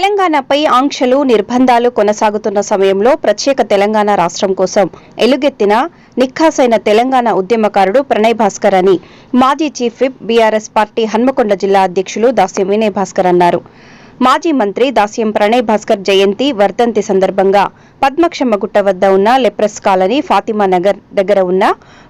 తెలంగాణపై ఆంక్షలు నిర్బంధాలు కొనసాగుతున్న సమయంలో ప్రత్యేక తెలంగాణ రాష్ట్రం కోసం ఎలుగెత్తిన నిఖాసైన తెలంగాణ ఉద్యమకారుడు ప్రణయ్ భాస్కర్ అని మాజీ chief whip BRS party Hanamkonda జిల్లా అధ్యక్షులు దాస్యం వినయ్ భాస్కర్ అన్నారు. మాజీ మంత్రి దాస్యం ప్రణయ్ భాస్కర్ జయంతి వర్ధంతి సందర్భంగా పద్మక్షమ్మగుట్ట వద్ద ఉన్న లెప్రస్ కాలనీ ఫాతిమా నగర్ దగ్గర ఉన్న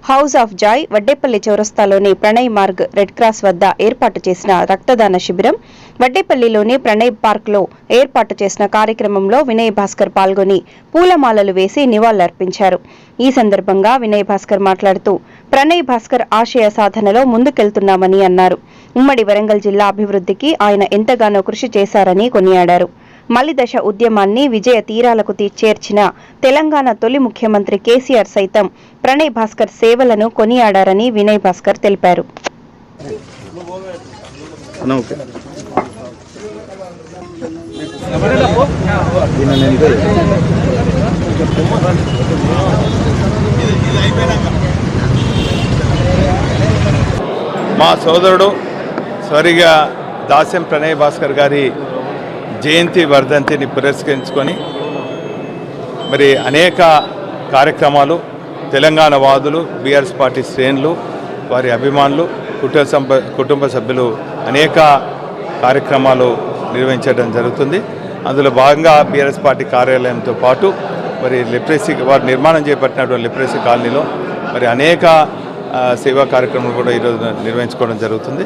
హౌస్ ఆఫ్ జాయ్ వడ్డేపల్లి చౌరస్తాలోని ప్రణయ్ మార్గ్ రెడ్ క్రాస్ వద్ద ఏర్పాటు చేసిన రక్తదాన శిబిరం వడ్డేపల్లిలోని ప్రణయ్ పార్క్లో ఏర్పాటు చేసిన కార్యక్రమంలో వినయ్ భాస్కర్ పాల్గొని పూలమాలలు వేసి నివాళులర్పించారు. ఈ సందర్భంగా వినయ్ భాస్కర్ మాట్లాడుతూ ప్రణయ్ భాస్కర్ ఆశయ సాధనలో ముందుకెళ్తున్నామని అన్నారు. ఉమ్మడి వరంగల్ జిల్లా అభివృద్ధికి ఆయన ఎంతగానో కృషి చేశారని కొనియాడారు. మలిదశ ఉద్యమాన్ని విజయ తీరాలకు తీ- చేర్చిన తెలంగాణ తొలి ముఖ్యమంత్రి కేసీఆర్ సైతం ప్రణయ్ భాస్కర్ సేవలను కొనియాడారని వినయ్ భాస్కర్ తెలిపారు. మా సోదరుడు సరిగా దాస్యం ప్రణయ్ భాస్కర్ గారి జయంతి వర్ధంతిని పురస్కరించుకొని మరి అనేక కార్యక్రమాలు తెలంగాణ వాదులు బీఆర్ఎస్ పార్టీ శ్రేణులు వారి అభిమానులు కుటుంబ సంప కుటుంబ సభ్యులు అనేక కార్యక్రమాలు నిర్వహించడం జరుగుతుంది. అందులో భాగంగా బీఆర్ఎస్ పార్టీ కార్యాలయంతో పాటు మరి లిప్రెసీ వారు నిర్మాణం చేపట్టినటువంటి లిప్రెసీ కాలనీలో మరి అనేక సేవా కార్యక్రమం కూడా ఈరోజు నిర్వహించుకోవడం జరుగుతుంది.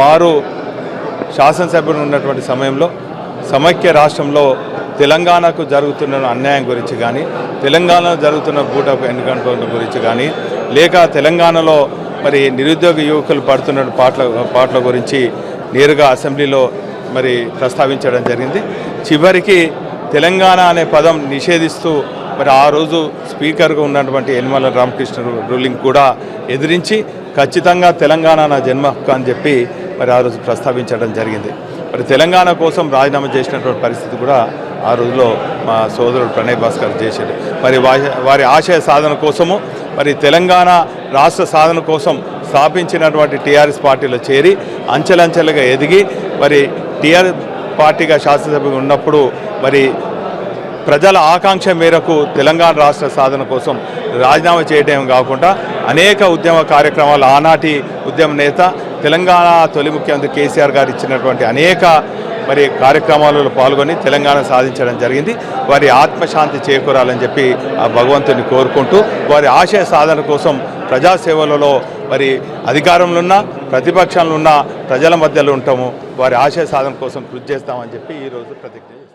వారు శాసనసభ్యులు ఉన్నటువంటి సమయంలో సమైక్య రాష్ట్రంలో తెలంగాణకు జరుగుతున్న అన్యాయం గురించి కానీ తెలంగాణలో జరుగుతున్న బూటపు ఎన్నికల గురించి కానీ లేక తెలంగాణలో మరి నిరుద్యోగ యువకులు పడుతున్న పాటల పాటల గురించి నేరుగా అసెంబ్లీలో మరి ప్రస్తావించడం జరిగింది. చివరికి తెలంగాణ అనే పదం నిషేధిస్తూ మరి ఆ రోజు స్పీకర్గా ఉన్నటువంటి యనమల రామకృష్ణ రూలింగ్ కూడా ఎదిరించి ఖచ్చితంగా తెలంగాణ నా జన్మ హక్కు అని చెప్పి మరి ఆ రోజు ప్రస్తావించడం జరిగింది. మరి తెలంగాణ కోసం రాజీనామా చేసినటువంటి పరిస్థితి కూడా ఆ రోజులో మా సోదరుడు ప్రణయ్ భాస్కర్ చేశాడు మరి వారి ఆశయ సాధన కోసము మరి తెలంగాణ రాష్ట్ర సాధన కోసం స్థాపించినటువంటి టీఆర్ఎస్ పార్టీలో చేరి అంచెలంచెలుగా ఎదిగి మరి టీఆర్ పార్టీగా శాసనసభ్యుగా ఉన్నప్పుడు మరి ప్రజల ఆకాంక్ష మేరకు తెలంగాణ రాష్ట్ర సాధన కోసం రాజీనామా చేయడం కాకుండా అనేక ఉద్యమ కార్యక్రమాలు ఆనాటి ఉద్యమ నేత తెలంగాణ తొలి ముఖ్యమంత్రి కేసీఆర్ గారు ఇచ్చినటువంటి అనేక మరి కార్యక్రమాలలో పాల్గొని తెలంగాణ సాధించడం జరిగింది. వారి ఆత్మశాంతి చేకూరాలని చెప్పి ఆ భగవంతుని కోరుకుంటూ వారి ఆశయ సాధన కోసం ప్రజాసేవలలో మరి అధికారంలో ఉన్న ప్రతిపక్షంలో ఉన్న ప్రజల మధ్యలో ఉంటాము. వారి ఆశయ సాధన కోసం కృషి చేస్తామని చెప్పి ఈరోజు ప్రతిజ్ఞ